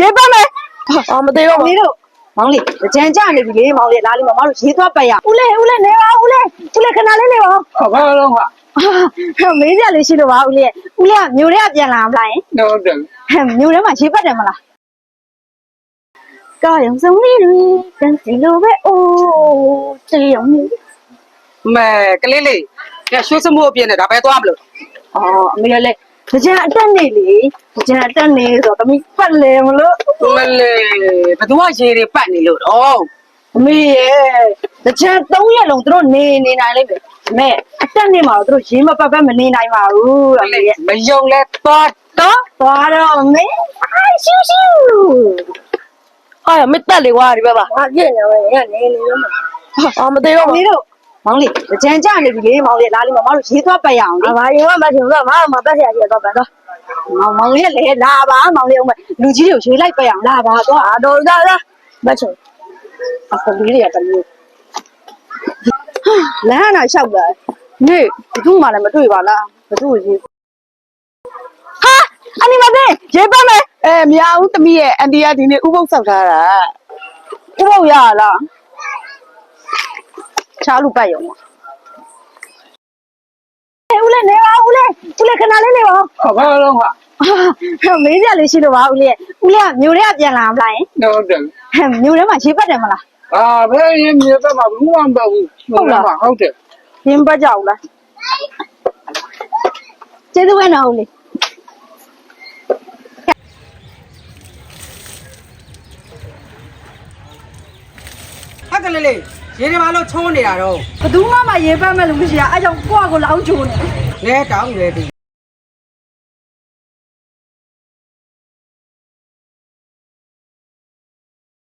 ရေပတ်မယ်အော်မသေးတော့မောင်ဘူးလေးတို့မောင်လေးကြံကြနေပြီလေမောင်လေးလာလေးမောင်မတို့ရေသွားပတ်ရဦးလေးဦးလေးနေပါဦးလေးဦးလေးခဏလေးနေပါဘာလို့ဟာဟဲ့မေးကြလေးရှိလို့ပါဦးလေးဦးလေးကမြို့ထဲကပြန်လာမလားယင်တော့တယ်ဟဲ့မြို့ထဲမှာရေပတ်တယ်မလားကာယုံစုံလေးတွေကန်စီလိုပဲအိုးတေးရုံနေမဲကလေးလေးကဲရွှေစမိုးအပြင်းနဲ့ဒါပဲသွားမလို့အော်အမေလည်း ကြံအတက်နေလေကြံအတက်နေဆိုတော့တမီးပတ်လေမလို့မလေးဘသူကရေတွေပတ်နေလို့တော့အမေရဲ့တချမ်း၃ရက်လုံးသူတို့နေနေနိုင်လိမ့်မယ်အမေအတက်နေမှာတော့သူတို့ရေမပတ်ပတ်မနေနိုင်ပါဘူးအမေရဲ့မယုံလဲသွားတော့သွားတော့အမေအိုင်ရှူရှူဟာမတက်လေကွာဒီဘက်ပါဘာပြည့်နေလဲရနေနေလို့မအော်မသေးတော့မေဘူးတို့ မောင်လေးကြံကြနေပြီလေမောင်လေးလာလေးမောင်မတို့ရေသွားပတ်ရအောင်လေဘာရင်ကမချင်ဘူးမမပတ်ရရတော့ပဲတော့မောင်မောင်လေးလည်းလာပါမောင်လေးအောင်မလူကြီးတွေကိုရေလိုက်ပတ်ရအောင်လာပါတော့အာတော့ဒါလားမချင်အခုလေးတွေကတမျိုးလမ်းနာလျှောက်လာနေဘသူမှလည်းမတွေ့ပါလားဘသူရေဟာအနိမတဲ့ရေပတ်မယ်အဲမရဘူးသမီးရဲ့အန်တီကဒီနေ့ဥပုပ်ဆောက်ထားတာဥပုပ်ရလား ချားလူပတ်ရုံပါဦးလေးနေပါဦးလေးဦးလေးခဏလေးနေပါဘာလို့ဟာဟာမေးကြလေးရှိလို့ပါဦးလေးဦးလေးကမြို့ထဲကပြန်လာမလားယင်တော့တယ်ဟဲ့မြို့ထဲမှာရေပတ်တယ်မလားအာဘယ်ရင်မြေပတ်မှာဘူးမှမပတ်ဘူးဟုတ်တယ်ရင်းပတ်ကြအောင်လားကျေးဇူးပဲနော်ဦးလေးဟက်ကလေးလေး ရေတွေမှာလို့ချုံးနေတာတော့ဘယ်သူမှမရေပတ်မဲ့လူမရှိတာအဲကြောင့်ကိုယ့်အကိုလောင်းချိုးနေလဲတောင်းလေဒီ